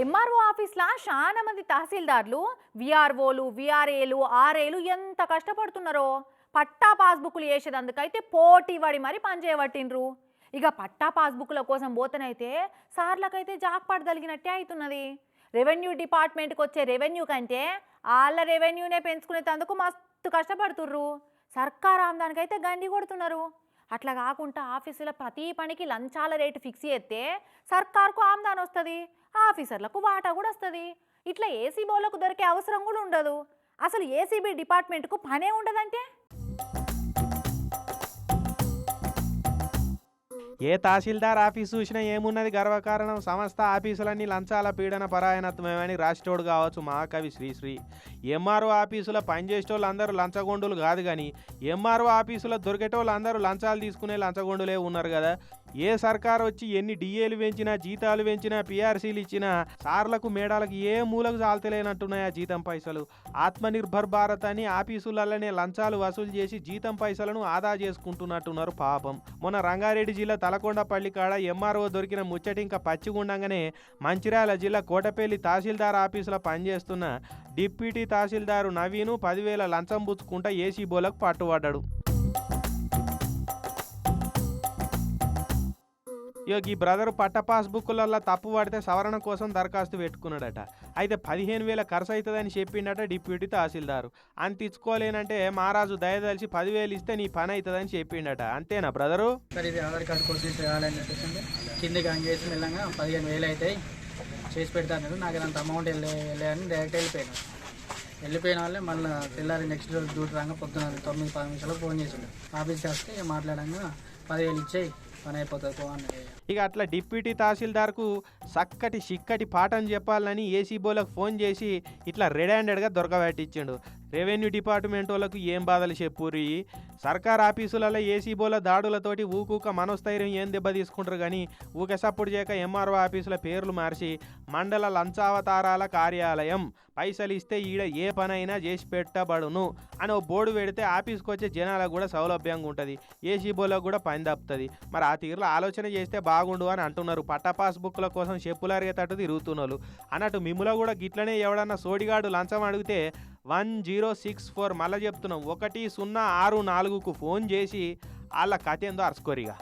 MRO ఆఫీస్లా చాలా మంది తహసీల్దార్లు విఆర్ఓలు విఆర్ఏలు ఆర్ఏలు ఎంత కష్టపడుతున్నారో. పట్టా పాస్బుక్లు చేసేదందుకైతే పోటీ పడి మరి పనిచేయబట్టిండ్రు ఇక పట్టా పాస్బుక్ల కోసం పోతనైతే సార్లకైతే జాక్పాటు తగిలినట్టే అవుతున్నది రెవెన్యూ డిపార్ట్మెంట్కి వచ్చే రెవెన్యూ కంటే వాళ్ళ రెవెన్యూనే పెంచుకునేటందుకు మస్తు కష్టపడుతుర్రు. సర్కార్ ఆమ్దానికైతే గండి కొడుతున్నారు. అట్లా కాకుండా ఆఫీసుల ప్రతి పనికి లంచాల రేటు ఫిక్స్ చేస్తే సర్కార్కు ఆమ్దాన్ వస్తుంది ఆఫీసర్లకు వాటా కూడా వస్తుంది. ఇట్లా ఏసీబోలకు దొరికే అవసరం కూడా ఉండదు. అసలు ఏసీబీ డిపార్ట్మెంట్కు పనే ఉండదంటే? ఏ తహసీల్దార్ ఆఫీస్ చూసినా ఏమున్నది? గర్వకారణం. సంస్థ ఆఫీసులన్నీ లంచాల పీడన పరాయణత్వమేమని రాష్ట్రోడు కావచ్చు మహాకవి శ్రీశ్రీ ఎంఆర్ఓ ఆఫీసులో పనిచేసేటోళ్ళు అందరూ లంచగొండులు కాదు కానీ ఎంఆర్ఓ ఆఫీసులో దొరికేటోళ్ళు అందరూ లంచాలు తీసుకునే లంచగొండులే ఉన్నారు కదా. ఏ సర్కారు వచ్చి ఎన్ని డిఏలు పెంచినా జీతాలు పెంచినా పిఆర్సీలు ఇచ్చినా సార్లకు మేడాలకు ఏ మూలకు చాలతలేనట్టున్నాయా జీతం పైసలు? ఆత్మనిర్భర్ భారత్ అని ఆఫీసులలోనే లంచాలు వసూలు చేసి జీతం పైసలను ఆదా చేసుకుంటున్నట్టున్నారు పాపం. మొన్న రంగారెడ్డి జిల్లా తలకొండపల్లి కాడ ఎంఆర్ఓ దొరికిన ముచ్చటింక ఇంకా పచ్చిగుండంగానే మంచిర్యాల జిల్లా కోటపల్లి తహసీల్దార్ ఆఫీసులో పనిచేస్తున్న డిప్యూటీ తహసీల్దారు నవీను పదివేల లంచం పుచ్చుకుంటా ఏసీ బోలకు పట్టుబడ్డాడు. ఇక ఈ బ్రదర్ పట్ట పాస్బుక్లలో తప్పు పడితే సవరణ కోసం దరఖాస్తు పెట్టుకున్నాడట. అయితే పదిహేను వేల ఖర్చు అవుతుందని చెప్పిండట డిప్యూటీ తహసీల్దారు. అంత ఇచ్చుకోలేనంటే మహారాజు దయదలిచి పదివేలు ఇస్తే నీ పని అవుతుందని చెప్పిండట. అంతేనా బ్రదరు? ఇది ఆధార్ కార్డు కోసం చేయాలని చెప్పేసి కిందకి చేసి వెళ్ళగా పదిహేను వేలు అవుతాయి చేసి పెడతాను నాకు అంత అమౌంట్ వెళ్ళే వెళ్ళాయని డైరెక్ట్ వెళ్ళిపోయాను. వెళ్ళిపోయిన వాళ్ళే మళ్ళీ తెల్లారి నెక్స్ట్ రోజు డ్యూటీ రాగా పొద్దున తొమ్మిది పది నిమిషాలు ఫోన్ చేసిండు. ఆఫీస్కి వస్తే మాట్లాడంగా పదివేలు ఇచ్చేయి పని అయిపోతుంది అన్నది ఇక అట్లా డిప్యూటీ తహసీల్దార్కు చక్కటి చిక్కటి పాఠం చెప్పాలని ఏసీ బోలకు ఫోన్ చేసి ఇట్లా రెడ్ హ్యాండెడ్గా దొరకబెట్టించిండు. రెవెన్యూ డిపార్ట్మెంట్ వాళ్ళకు ఏం బాధలు చెప్పుర్రి? సర్కార్ ఆఫీసులలో ఏసీ బోల దాడులతోటి ఊకూక మనోస్థైర్యం ఏం దెబ్బ తీసుకుంటారు కానీ ఊకే సప్పుడు చేయక ఎంఆర్ఓ ఆఫీసుల పేర్లు మార్చి మండల లంచావతారాల కార్యాలయం పైసలు ఇస్తే ఈడ ఏ పనైనా చేసి పెట్టబడును అని ఓ బోర్డు పెడితే ఆఫీస్కి వచ్చే జనాలకు కూడా సౌలభ్యంగా ఉంటుంది. ఏసీ బోలకు కూడా పని తప్పుతుంది మరి ఆ తీరులో ఆలోచన చేస్తే బాగుండు అని అంటున్నారు. పట్టా పాస్బుక్ల కోసం చెప్పులరిగేటట్టు తిరుగుతున్నారు అన్నట్టు మిమ్ములో కూడా గిట్లనే ఎవడన్నా సోడిగాడు లంచం అడిగితే వన్ జీరో సిక్స్ ఫోర్ మళ్ళీ చెప్తున్నాం. ఒకటి సున్నా ఆరు నాలుగుకు ఫోన్ చేసి వాళ్ళ కథ ఏందో అరుచుకోరిగా